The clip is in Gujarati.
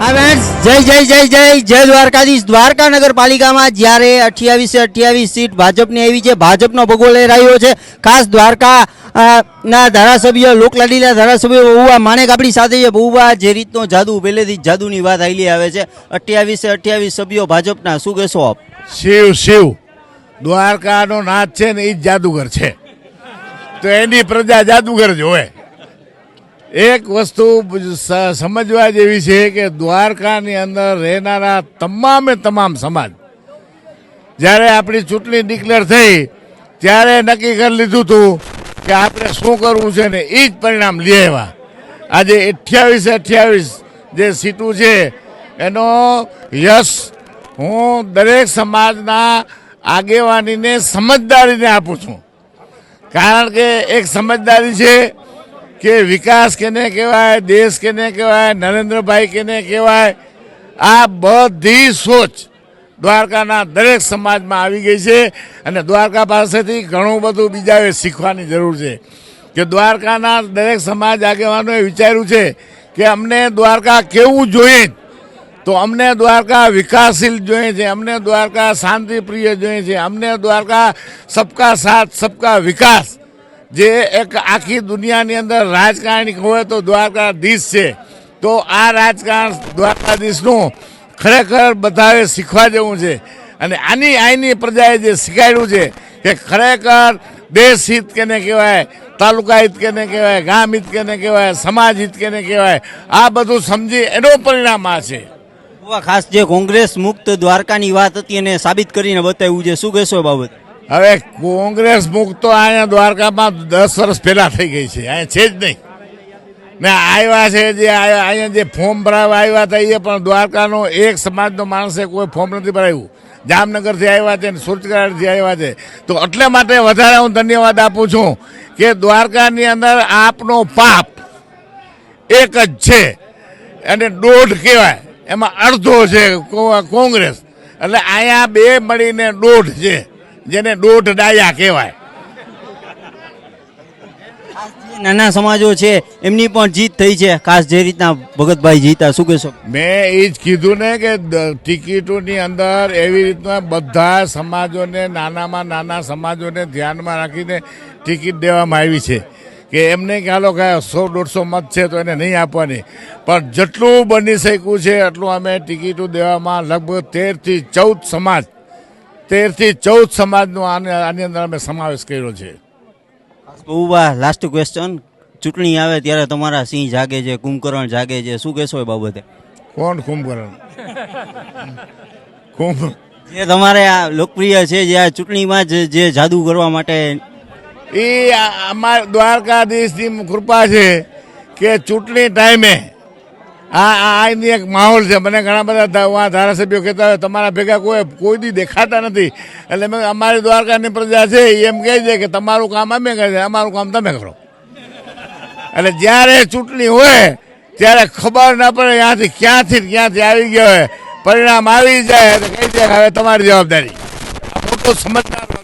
જય જય જય જય જય દ્વારકાધીશ. દ્વારકા નગરપાલિકામાં જ્યારે અઠ્યાવીસે અઠ્યાવીસ સીટ ભાજપની આવી છે, ભાજપનો ભગવો રહ્યો છે. ખાસ દ્વારકા ના ધારાસભ્ય લોકલાડીલા ધારાસભ્ય બહુવા માણેક આપણી સાથે છે. બહુવા જે રીતનો જાદુ, પહેલેથી જ જાદુની વાત આવેલી આવે છે. અઠ્યાવીસે અઠ્યાવીસ સભ્યો ભાજપના. શું કહેશો આપ? શિવ શિવ. દ્વારકાનો નાથ છે ને એ જ જાદુગર છે. તો એની પ્રજા જાદુગર જ હોય. એક વસ્તુ સમજવા જેવી છે કે દ્વારકાની અંદર રહેનારા તમામે તમામ સમાજ, જ્યારે આપણી ચૂંટણી ડિક્લેર થઈ, ત્યારે નક્કી કરી લીધું હતું કે આપણે શું કરવું છે ને એ જ પરિણામ લઈ આવ્યા. આજે અઠ્યાવીસ અઠ્યાવીસ જે સીટું છે, એનો યશ હું દરેક સમાજના આગેવાનીને સમજદારીને આપું છું. કારણ કે એક સમજદારી છે કે વિકાસ કેને કહેવાય, દેશ કેને કહેવાય, નરેન્દ્રભાઈ કેને કહેવાય, આ બધી સોચ દ્વારકાના દરેક સમાજમાં આવી ગઈ છે અને દ્વારકા પાસેથી ઘણું બધું બીજાએ શીખવાની જરૂર છે. કે દ્વારકાના દરેક સમાજ આગેવાનોએ વિચાર્યું છે કે અમને દ્વારકા કેવું જોઈએ તો અમને દ્વારકા વિકાસશીલ જોઈએ છે, અમને દ્વારકા શાંતિપ્રિય જોઈએ છે, અમને દ્વારકા સબકા સાથ, સબકા વિકાસ જે એક આખી દુનિયાની અંદર રાજકારણી હોય તો દ્વારકાધીશ છે. તો આ રાજકારણ દ્વારકાધીશનું ખરેખર બધાએ શીખવા જેવું છે. અને આની આઈની પ્રજાએ જે શીખાડ્યું છે કે ખરેખર દેશ હિત કેને કહેવાય, તાલુકા હિત કેને કહેવાય, ગામ હિત કેને કહેવાય, સમાજ હિત કેને કહેવાય, આ બધું સમજી એનું પરિણામ આ છે. ખાસ જે કોંગ્રેસ મુક્ત દ્વારકાની વાત હતી એને સાબિત કરીને બતાવ્યું છે. શું કહેશો બાબત? હવે કોંગ્રેસ મુક્ત તો અહીંયા દ્વારકામાં દસ વર્ષ પહેલાં થઈ ગઈ છે, અહીંયા છે જ નહીં. ને આવ્યા છે જે અહીંયા જે ફોર્મ ભરાવા આવ્યા હતા એ પણ દ્વારકાનો એક સમાજનો માણસે કોઈ ફોર્મ નથી ભરાયું. જામનગરથી આવ્યા છે ને સુરતગઢથી આવ્યા છે. તો એટલે માટે વધારે હું ધન્યવાદ આપું છું કે દ્વારકાની અંદર આપનો પાપ એક જ છે. અને દોઢ કહેવાય. એમાં અડધો છે કોંગ્રેસ. એટલે અહીંયા બે મળીને દોઢ છે. જેને દોઢ ડાયા કહેવાય. નાના સમાજો છે એમની પણ જીત થઈ છે. ખાસ જે રીતના ભગતભાઈ જીતા શું કહેશો? મેં એ જ કીધું ને કે ટિકિટોની અંદર એવી રીતના બધા સમાજોને નાનામાં નાના સમાજોને ધ્યાનમાં રાખીને ટિકિટ દેવામાં આવી છે. કે એમને હાલો કે સો દોઢસો મત છે તો એને નહીં આપવાની. પણ જેટલું બની શક્યું છે એટલું અમે ટિકિટો દેવામાં લગભગ તેરથી ચૌદ સમાજ તેરથી ચૌદ સમાજનો આને આની અંદર અમે સમાવેશ કર્યો છે. બહુવા લાસ્ટ ક્વેશ્ચન ચૂંટણી આવે ત્યારે તમારા સિંહ જાગે છે કુંભકર્ણ જાગે છે શું કહેશો એ બાબતે? કોણ કુંભકરણ? કુંભ જે તમારે આ લોકપ્રિય છે જે આ ચૂંટણીમાં જ જે જાદુ કરવા માટે એ અમારા દ્વારકાધીશની કૃપા છે કે ચૂંટણી ટાઈમે આ આ આની એક માહોલ છે. મને ઘણા બધા ધારાસભ્યો કહેતા હોય, તમારા ભેગા કોઈ કોઈ દી દેખાતા નથી. એટલે મેં અમારી દ્વારકાની પ્રજા છે. એમ કહે છે કે, તમારું કામ અમે કરી છે અમારું કામ તમે કરો. એટલે જ્યારે ચૂંટણી હોય, ત્યારે ખબર ના પડે ત્યાંથી ક્યાંથી ક્યાંથી આવી ગયો હોય. પરિણામ આવી જાય તો કહી દે હવે તમારી જવાબદારી. આ મોટો સમજદાર